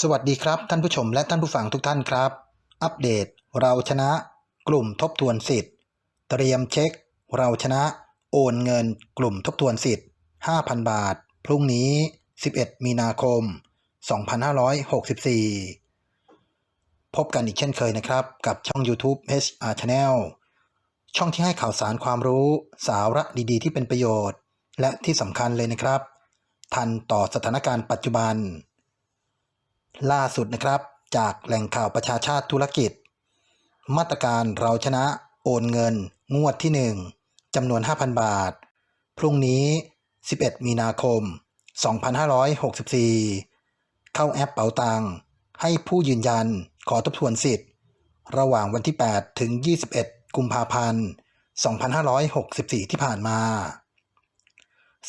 สวัสดีครับ ท่านผู้ชมและท่านผู้ฟังทุกท่านครับ อัปเดต เราชนะ กลุ่มทบทวนสิทธิ์ เตรียมเช็ค เราชนะ โอนเงิน กลุ่มทบทวนสิทธิ์ 5,000 บาท พรุ่งนี้ 11 มีนาคม 2564 พบกันอีกเช่นเคยนะครับ กับช่อง YouTube HR Channel ช่องที่ให้ข่าวสารความรู้สาระดีๆ ที่เป็นประโยชน์ และที่สำคัญเลยนะครับ ทันต่อสถานการณ์ปัจจุบัน ล่าสุดนะครับ จากแหล่งข่าวประชาชาติธุรกิจ มาตรการเราชนะโอนเงิน งวดที่ 1จำนวน 5,000 บาท พรุ่งนี้ 11 มีนาคม 2564 เข้าแอปเป๋าตังให้ผู้ยืนยันขอทบทวนสิทธิ์ ระหว่างวันที่ 8 ถึง 21 กุมภาพันธ์ 2564 ที่ผ่านมา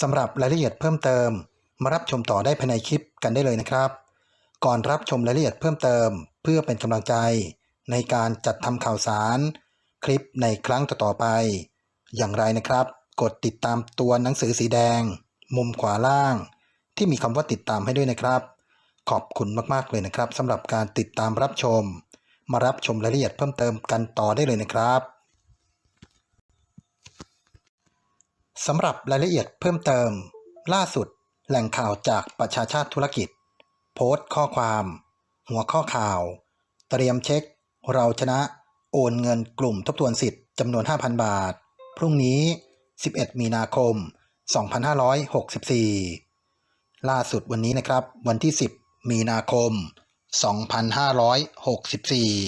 สำหรับรายละเอียดเพิ่มเติม มารับชมต่อได้ภายในคลิปกันได้เลยนะครับ ก่อนรับชมรายละเอียดเพิ่มเติม เพื่อเป็นกำลังใจ ในการจัดทำข่าวสาร คลิปในครั้งต่อๆไป อย่างไรนะครับ กดติดตามตัวหนังสือสีแดง มุมขวาล่าง ที่มีคำว่าติดตามให้ด้วยนะครับ ขอบคุณมากๆเลยนะครับสำหรับการติดตามรับชม มารับชมรายละเอียดเพิ่มเติมกันต่อได้เลยนะครับสำหรับรายละเอียดเพิ่มเติม ล่าสุดแหล่งข่าวจากประชาชาติธุรกิจ โพสต์ข้อความ หัวข้อข่าว เตรียมเช็ค เราชนะโอนเงินกลุ่มทบทวนสิทธิ์จำนวน 5,000 บาท พรุ่งนี้ 11 มีนาคม 2564 ล่าสุดวันนี้นะครับ วันที่ 10 มีนาคม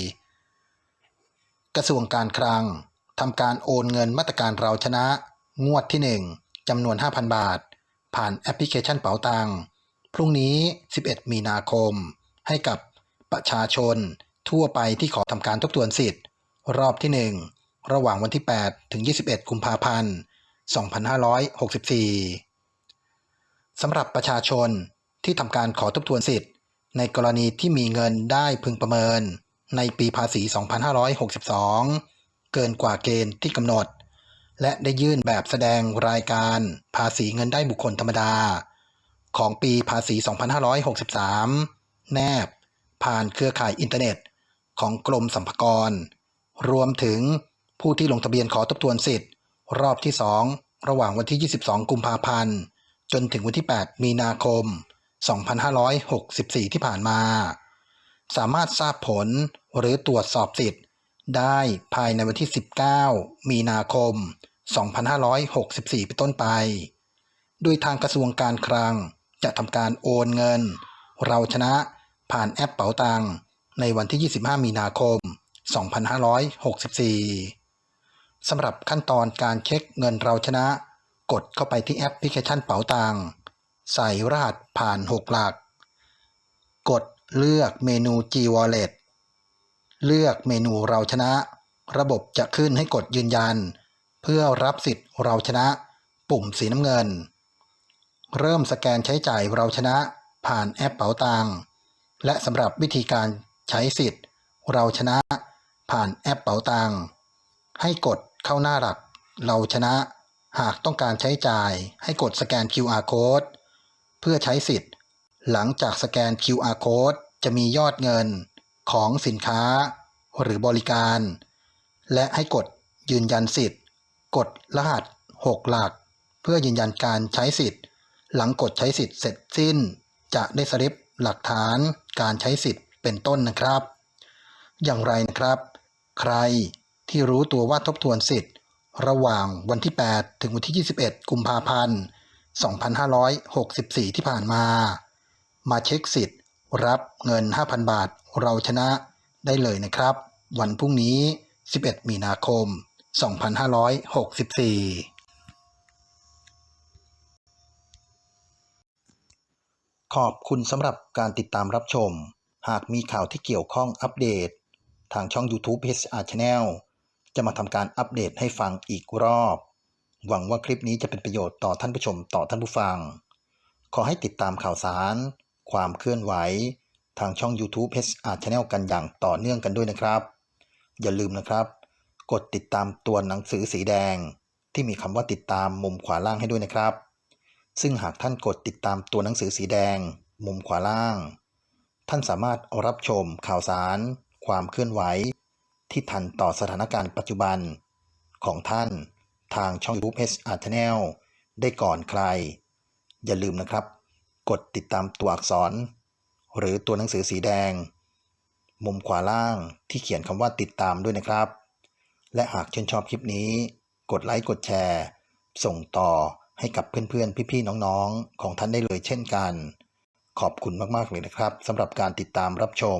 2564 กระทรวงการคลังทำการโอนเงินมาตรการเราชนะ งวดที่ 1จำนวน 5,000 บาท ผ่านแอปพลิเคชันเป๋าตัง พรุ่งนี้ 11 มีนาคม ให้กับประชาชนทั่วไปที่ขอทำการทบทวนสิทธิ์ รอบที่ 1 ระหว่างวันที่ 8 ถึง 21 กุมภาพันธ์ 2564 สำหรับประชาชนที่ทำการขอทบทวนสิทธิ์ ในกรณีที่มีเงินได้พึงประเมิน ในปีภาษี 2562 เกินกว่าเกณฑ์ที่กำหนด และได้ยื่นแบบแสดงรายการภาษีเงินได้บุคคลธรรมดา ของปีภาษี 2563 แนบ ผ่านเครือข่ายอินเทอร์เน็ต ของกรมสรรพากร รวมถึงผู้ที่ลงทะเบียนขอทบทวนสิทธิ์ รอบที่ 2 ระหว่างวันที่ 22 กุมภาพันธ์ จนถึงวันที่ 8 มีนาคม 2564 ที่ผ่านมา สามารถทราบผลหรือตรวจสอบสิทธิ์ ได้ภายในวันที่ 19 มีนาคม 2564 เป็นต้นไป โดยทางกระทรวงการคลัง จะทำการโอนเงิน เราชนะผ่านแอปเป๋าตังในวันที่ 25 มีนาคม 2564 สำหรับขั้นตอนการเช็คเงินเราชนะ กดเข้าไปที่แอปพลิเคชันเป๋าตังใส่รหัสผ่าน 6 หลัก กดเลือกเมนู G Wallet เลือกเมนูเราชนะ ระบบจะขึ้นให้กดยืนยัน เพื่อรับสิทธิ์เราชนะ ปุ่มสีน้ำเงิน เริ่มสแกนใช้จ่ายเราชนะผ่านแอปเป๋าตังและสำหรับวิธีการใช้สิทธิ์ เราชนะผ่านแอปเป๋าตังให้กดเข้าหน้าหลัก เราชนะ หากต้องการใช้จ่ายให้กดสแกน QR code เพื่อใช้สิทธิ์ หลังจากสแกน QR code จะมียอดเงินของสินค้า หรือบริการ และให้กดยืนยันสิทธิ์ กดรหัส 6 หลัก เพื่อยืนยันการใช้สิทธิ์ หลังกดใช้สิทธิ์เสร็จสิ้น จะได้สลิปหลักฐานการใช้สิทธิ์เป็นต้นนะครับ อย่างไรนะครับ ใครที่รู้ตัวว่าทบทวนสิทธิ์ ระหว่างวันที่ 8 ถึงวันที่ 21 กุมภาพันธ์ 2564 ที่ผ่านมา มาเช็คสิทธิ์ รับเงิน 5,000 บาทเราชนะได้เลยนะครับ วันพรุ่งนี้ 11 มีนาคม 2564 ขอบคุณสำหรับการติดตามรับชม หากมีข่าวที่เกี่ยวข้องอัปเดต ทางช่อง YouTube HR Channel จะมาทำการอัปเดตให้ฟังอีกรอบ หวังว่าคลิปนี้จะเป็นประโยชน์ต่อท่านผู้ชมต่อท่านผู้ฟัง ขอให้ติดตามข่าวสาร ความเคลื่อนไหว ทางช่อง YouTube HR Channel กันอย่างต่อเนื่องกันด้วยนะครับ อย่าลืมนะครับ กดติดตามตัวหนังสือสีแดง ที่มีคำว่าติดตามมุมขวาล่างให้ด้วยนะครับ ซึ่งหากท่านกดติดตามตัวหนังสือสีแดง มุมขวาล่าง ท่านสามารถรับชมข่าวสาร ความเคลื่อนไหว ที่ทันต่อสถานการณ์ปัจจุบัน ของท่านทางช่อง YouTube HR Channel ได้ก่อนใคร อย่าลืมนะครับ กดติดตามตัวอักษร หรือตัวหนังสือสีแดง มุมขวาล่างที่เขียนคำว่าติดตามด้วยนะครับ และหากชื่นชอบคลิปนี้ กดไลค์กดแชร์ ส่งต่อ ให้กับเพื่อนๆ พี่ๆ น้องๆ ของท่านได้เลยเช่นกัน ขอบคุณมากๆเลยนะครับสำหรับการติดตามรับชม